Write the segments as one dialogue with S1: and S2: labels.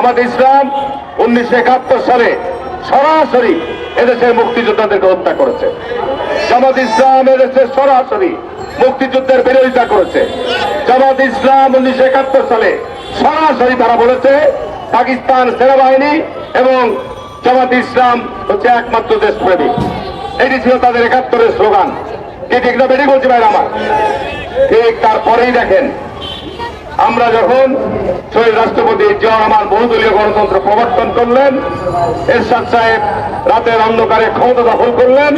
S1: জামাত ইসলাম উনিশশো একাত্তর সালে সরাসরি এদেশের মুক্তিযোদ্ধাদেরকে হত্যা করেছে। জামাত ইসলাম এদেশের সরাসরি মুক্তিযুদ্ধের বিরোধিতা করেছে। জামাত ইসলাম উনিশশো একাত্তর সালে সরাসরি তারা বলেছে পাকিস্তান সেনাবাহিনী এবং জামাত ইসলাম হচ্ছে একমাত্র দেশপ্রেমিক এটি ছিল তাদের একাত্তরের স্লোগান। ঠিক না বেরিয়ে বলছি ভাই আমার? ঠিক তারপরেই দেখেন আমরা যখন শহীদ রাষ্ট্রপতি জিয়া রহমান বহুদলীয় গণতন্ত্র প্রবর্তন করলেন, এরশাদ সাহেব রাতের অন্ধকারে ক্ষমতা দখল করলেন,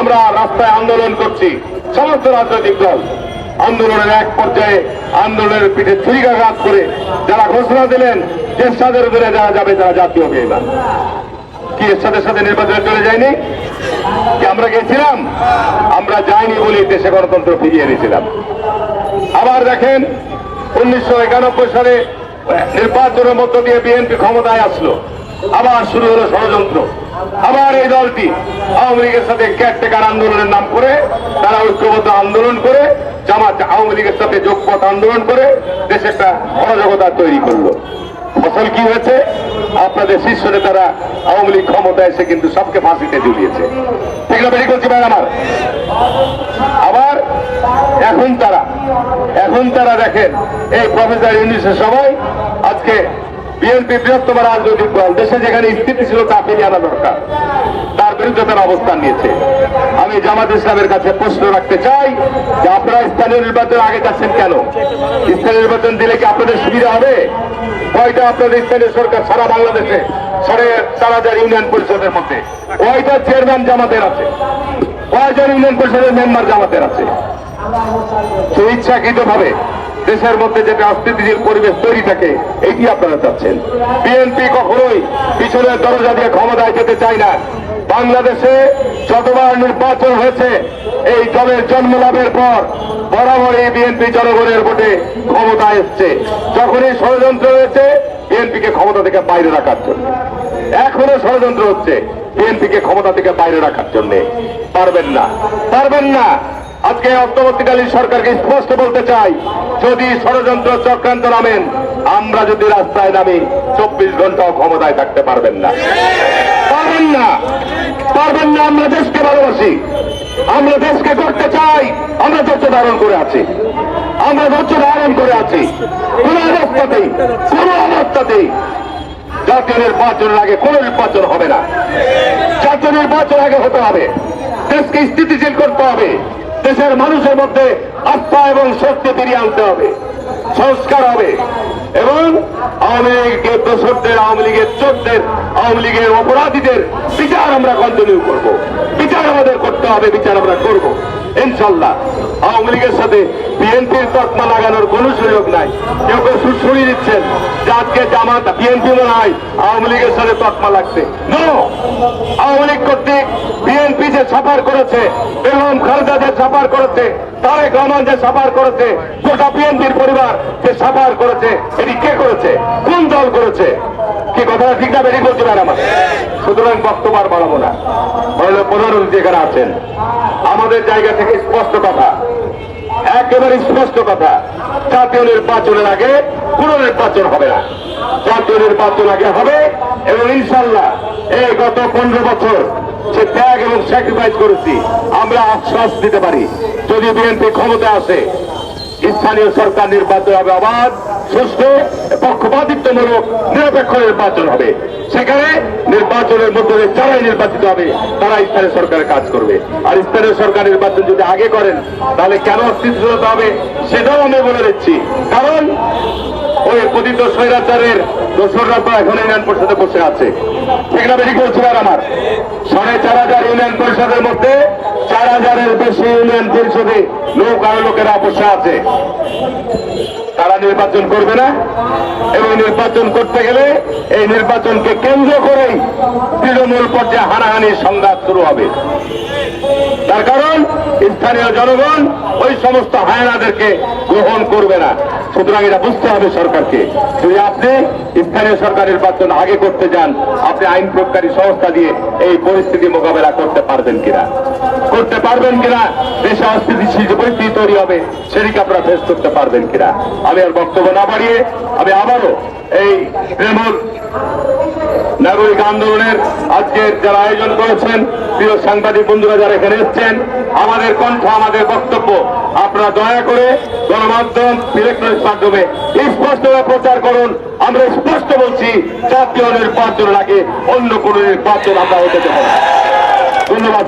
S1: আমরা রাস্তায় আন্দোলন করছি, সমস্ত রাজনৈতিক দল আন্দোলনের এক পর্যায়ে আন্দোলনের পিঠে ছুরিকাঘাত করে যারা ঘোষণা দিলেন যে এরশাদের উপরে যারা যাবে তারা জাতীয় বেইমান কি এরশাদের সাথে নির্বাচনে চলে যায়নি? কি আমরা গেছিলাম? আমরা যাইনি বলে দেশে গণতন্ত্র ফিরিয়ে এনেছিলাম। আবার দেখেন উনিশশো একানব্বই সালে নির্বাচনের মধ্য দিয়ে বিএনপি ক্ষমতায় আসলো। আবার শুরু হলো ষড়যন্ত্র। আবার এই দলটি আওয়ামী লীগের সাথে ক্যাটটেকার আন্দোলনের নাম করে, তারা ঐক্যবদ্ধ আন্দোলন করে, জামাত আওয়ামী লীগের সাথে যোগপথ আন্দোলন করে, দেশে একটা অরাজকতা তৈরি করল। ফসল কি হয়েছে? আপনাদের শীর্ষ নেতারা আওয়ামী লীগ ক্ষমতা এসে কিন্তু সবকে ফাঁসিতে ঝুলিয়েছে। ঠিক না, বেরিয়ে করছি ভাই আমার। এখন তারা এখন তারা দেখেন, এই প্রফেসর ইউনিসের সবাই আজকে বিএনপি বৃহত্তম রাজনৈতিক দল, দেশে যেখানে স্থিতিশীলতা ফিরিয়ে আনা দরকার, তার বিরুদ্ধে তারা অবস্থান নিয়েছে। আমি জামাত ইসলামের কাছে প্রশ্ন রাখতে চাই যে আপনারা স্থানীয় নির্বাচন আগে যাচ্ছেন কেন? স্থানীয় নির্বাচন দিলে কি আপনাদের সুবিধা হবে? কয়টা আপনাদের স্থানীয় সরকার সারা বাংলাদেশে, সাড়ে চার হাজার ইউনিয়ন পরিষদের মধ্যে? কয়টা চেয়ারম্যান জামাতের আছে? কয়জন ইউনিয়ন পরিষদের মেম্বার জামাতের আছে? সুইচ্ছাকৃত ভাবে দেশের মধ্যে যেটা অস্থিতিশীল পরিবেশ তৈরি থাকে, এটি আপনারা চাচ্ছেন। বিএনপি কখনোই পিছনের দরজা দিয়ে ক্ষমতায় যেতে চায় না। বাংলাদেশে যতবার নির্বাচন হয়েছে, এই দলের জন্ম লাভের পর বরাবরই বিএনপি জনগণের ভোটে ক্ষমতায় এসছে। যখনই ষড়যন্ত্র হয়েছে বিএনপিকে ক্ষমতা থেকে বাইরে রাখার জন্য। এখনও ষড়যন্ত্র হচ্ছে বিএনপিকে ক্ষমতা থেকে বাইরে রাখার জন্য। পারবেন না। পারবেন না। আজকে অন্তর্বর্তীকালীন সরকারকে স্পষ্ট বলতে চাই, যদি ষড়যন্ত্র চক্রান্ত নামেন, আমরা যদি রাস্তায় নামি, চব্বিশ ঘন্টাও ক্ষমতায় থাকতে পারবেন না। পারবেন না। পারবেন না, আমরা দেশকে ভালোবাসি। আমরা দেশকে করতে চাই, আমরা ধৈর্য ধারণ করে আছি। আমরা ধৈর্য ধারণ করে আছি। কোন অবস্থাতেই কোন অবস্থাতেই জাতীয় নির্বাচনের আগে কোন নির্বাচন হবে না। জাতীয় নির্বাচন আগে হতে হবে। দেশকে স্থিতিশীল করতে হবে। দেশের মানুষের মধ্যে আত্মা এবং শক্তি ফিরিয়ে আনতে হবে, সংস্কার হবে এবং আওয়ামী লীগের আওয়ামী লীগের চোরদের, আওয়ামী লীগের অপরাধীদের বিচার আমরা কন্টিনিউ করব। বিচার আমাদের করতে হবে, বিচার আমরা করব। ইনশাল্লাহ আওয়ামী লীগের সাথে বিএনপির তকমা লাগানোর কোন সুযোগ নাই। কেউ কেউ সুড়সুড়ি দিচ্ছেন যে আজকে জামাত, বিএনপি মনে হয় আওয়ামী লীগের সাথে তকমা লাগছে। আওয়ামী লীগ কর্তৃক বিএনপি যে সাফার করেছে, বেগম খালেদা যে সাফার করেছে, তারেক রহমান যে সাফার করেছে, গোটা বিএনপির পরিবার যে সাফার করেছে, এটি কে করেছে? কোন দল করেছে? কি কথাটা ঠিক না, বেরিয়ে বলতে পারে আমার সুতরাং বক্তব্য বাড়াবো না। বলে প্রধান যেখানে আছেন। আমাদের জায়গা থেকে স্পষ্ট কথা। একেবারে স্পষ্ট কথা। জাতীয় নির্বাচনের আগে কোন নির্বাচন হবে না। জাতীয় নির্বাচন আগে হবে এবং ইনশাল্লাহ এই গত পনেরো বছর সে ত্যাগ এবং স্যাক্রিফাইস করেছি, আমরা আশ্বাস দিতে পারি। যদি বিএনপি ক্ষমতা আসে, স্থানীয় সরকার নির্বাচন হবে অবাধ। সুস্থ পক্ষপাতিত্বমূলক নিরপেক্ষ নির্বাচন হবে। সেখানে নির্বাচনের মধ্যে যারাই নির্বাচিত হবে তারা স্থানীয় সরকারের কাজ করবে। আর স্থানীয় সরকার নির্বাচন যদি আগে করেন, তাহলে কেন অস্তিত্বশীলতা হবে সেটাও আমি বলে দিচ্ছি। কারণ ওই পতিত স্বৈরাচারের দোসররা এখন ইউনিয়ন পরিষদে বসে আছে। ঠিক না বেশি বলছিলেন আমার? সাড়ে চার হাজার ইউনিয়ন পরিষদের মধ্যে চার হাজারের বেশি ইউনিয়ন পরিষদে লোক আর লোকেরা বসে আছে। নির্বাচন করবে না। এবং নির্বাচন করতে গেলে এই নির্বাচনকে কেন্দ্র করেই তৃণমূল পর্যায়ে হানাহানির সংঘাত শুরু হবে। তার কারণ, স্থানীয় জনগণ ওই সমস্ত হায়নাদেরকে গ্রহণ করবে না। সুতরাং এটা বুঝতে হবে সরকারকে। যদি আপনি স্থানীয় সরকার নির্বাচন আগে করতে যান, আপনি আইন প্রয়োগকারী সংস্থা দিয়ে এই পরিস্থিতি মোকাবেলা করতে পারবেন কিনা। করতে পারবেন কিনা? দেশে অস্থিতিশীল যে পরিস্থিতি তৈরি হবে, সেটিকে আপনারা ফেস করতে পারবেন কিনা? আমি আর বক্তব্য না বাড়িয়ে আমি আবারও এই তৃণমূল নাগরিক আন্দোলনের আজকের যারা আয়োজন করেছেন, প্রিয় সাংবাদিক বন্ধুরা যারা এখানে এসছেন, আমাদের কণ্ঠ আমাদের বক্তব্য, আপনারা দয়া করে গণমাধ্যম ইলেকট্রনিক মাধ্যমে স্পষ্টভাবে প্রচার করুন। আমরা স্পষ্ট বলছি, জাতীয় নির্বাচনের আগে অন্য কোন নির্বাচন আমরা হতে দেব ধন্যবাদ